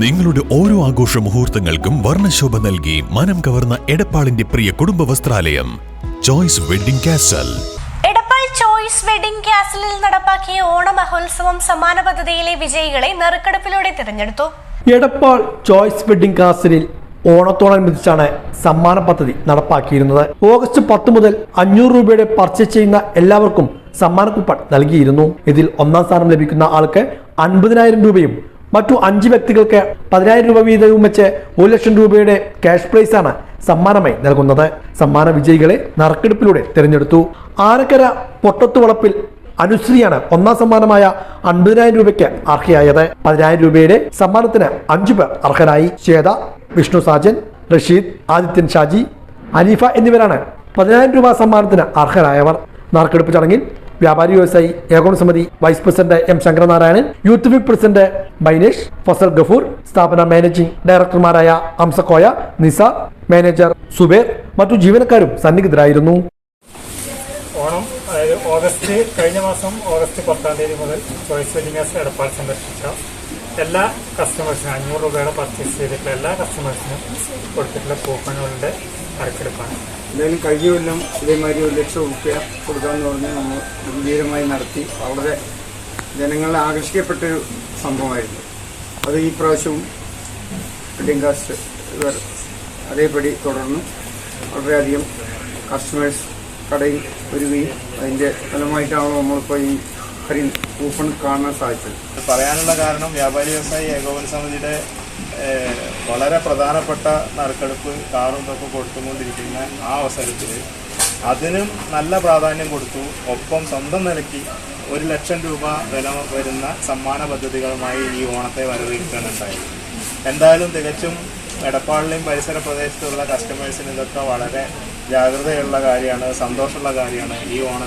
നിങ്ങളുടെ ഓരോ ആഘോഷ മുഹൂർത്തങ്ങൾക്കും വർണശോഭ നൽകി മനം കവർന്ന എടപ്പാളിന്റെ പ്രിയ കുടുംബ വസ്ത്രാലയം choice wedding castle Edappal choice wedding കാസലിൽ നടപ്പാക്കിയ ഓണ മഹോത്സവം സമ്മാന പദ്ധതിയിലെ വിജയികളെ നറുക്കെടുപ്പിലൂടെ തിരഞ്ഞെടുത്തു. എടപ്പാൾ ചോയ്സ് വെഡിംഗ് കാസലിൽ ഓണത്തോടനുബന്ധിച്ചാണ് സമ്മാന പദ്ധതി നടപ്പാക്കിയിരുന്നത്. ഓഗസ്റ്റ് പത്ത് മുതൽ അഞ്ഞൂറ് രൂപയുടെ പർച്ചേസ് ചെയ്യുന്ന എല്ലാവർക്കും സമ്മാന കൂപ്പൺ നൽകിയിരുന്നു. ഇതിൽ ഒന്നാം സ്ഥാനം ലഭിക്കുന്ന ആൾക്ക് അൻപതിനായിരം രൂപയും മറ്റു അഞ്ച് വ്യക്തികൾക്ക് പതിനായിരം രൂപ വീതവും വെച്ച് ഒരു ലക്ഷം രൂപയുടെ ക്യാഷ് പ്രൈസാണ് സമ്മാനമായി നൽകുന്നത്. സമ്മാന വിജയികളെ നറുക്കെടുപ്പിലൂടെ തിരഞ്ഞെടുത്തു. ആരക്കര പൊട്ടത്തുവളപ്പിൽ അനുശ്രീയാണ് ഒന്നാം സമ്മാനമായ അൻപതിനായിരം രൂപയ്ക്ക് അർഹയായത്. പതിനായിരം രൂപയുടെ സമ്മാനത്തിന് അഞ്ചു പേർ അർഹരായി. ശ്വേത വിഷ്ണു സാജൻ റഷീദ് ആദിത്യൻ ഷാജി അനീഫ എന്നിവരാണ് പതിനായിരം രൂപ സമ്മാനത്തിന് അർഹരായവർ. നറുക്കെടുപ്പ് ചടങ്ങിൽ വ്യാപാരി വ്യവസായി ഏകോണ സമിതി vice president M Sankaranarayanan youth wing president Bainesh Fasal Gafoor സ്ഥാപന മാനേജിംഗ് ഡയറക്ടർമാരായ അംസക്കോയ നിസ മാനേജർ സുബേർ മറ്റു ജീവനക്കാരും സന്നിഹിതരായിരുന്നു. ഓണം അതായത് ഓഗസ്റ്റ് കഴിഞ്ഞ മാസം ഓഗസ്റ്റ് പത്താം തീയതി മുതൽ ചോയ്സ് വെഡിങ്ങേഴ്സ് എടപ്പാൾ സന്ദർശിച്ച എല്ലാ കസ്റ്റമേഴ്സിനും അഞ്ഞൂറ് രൂപയുടെ പർച്ചേസ് ചെയ്തിട്ടുള്ള എല്ലാ കസ്റ്റമേഴ്സിനും കൊടുത്തിട്ടുള്ള കൂപ്പണുകളുടെ നറുക്കെടുപ്പാണ് എന്തായാലും കഴിഞ്ഞ കൊല്ലം ഇതേമാതിരി ഒരു ലക്ഷം റുപ്യ കൊടുക്കാമെന്ന് പറഞ്ഞ് നമ്മൾ ഗംഭീരമായി നടത്തി. വളരെ ജനങ്ങളെ ആകർഷിക്കപ്പെട്ടൊരു സംഭവമായിരുന്നു. അത് ഈ പ്രാവശ്യവും വെഡിങ് കാസ്റ്റ് അതേപടി തുടർന്ന് വളരെയധികം കസ്റ്റമേഴ്സ് കടയിൽ വരികയും അതിന്റെ ഫലമായിട്ടാണ് നമ്മളിപ്പോൾ ഈ കരിൻ കൂപ്പൺ കാണാൻ സാധിച്ചത്. പറയാനുള്ള കാരണം വ്യാപാരി വ്യവസായി ഏകോപന സമിതിയുടെ വളരെ പ്രധാനപ്പെട്ട നറുക്കെടുപ്പ് കാറും ഇതൊക്കെ കൊടുത്തുകൊണ്ടിരിക്കുന്ന ആ അവസരത്തിൽ അതിനും നല്ല പ്രാധാന്യം കൊടുത്തു. ഒപ്പം സ്വന്തം നിലയ്ക്ക് ഒരു ലക്ഷം രൂപ വില വരുന്ന സമ്മാന പദ്ധതികളുമായി ഈ ഓണത്തെ വരവേൽക്കാനുണ്ടായത് എന്തായാലും തികച്ചും എടപ്പാളിലെയും പരിസര പ്രദേശത്തുള്ള കസ്റ്റമേഴ്സിന് ഇതൊക്കെ വളരെ ജാഗ്രതയുള്ള കാര്യമാണ് സന്തോഷമുള്ള കാര്യമാണ് ഈ ഓണ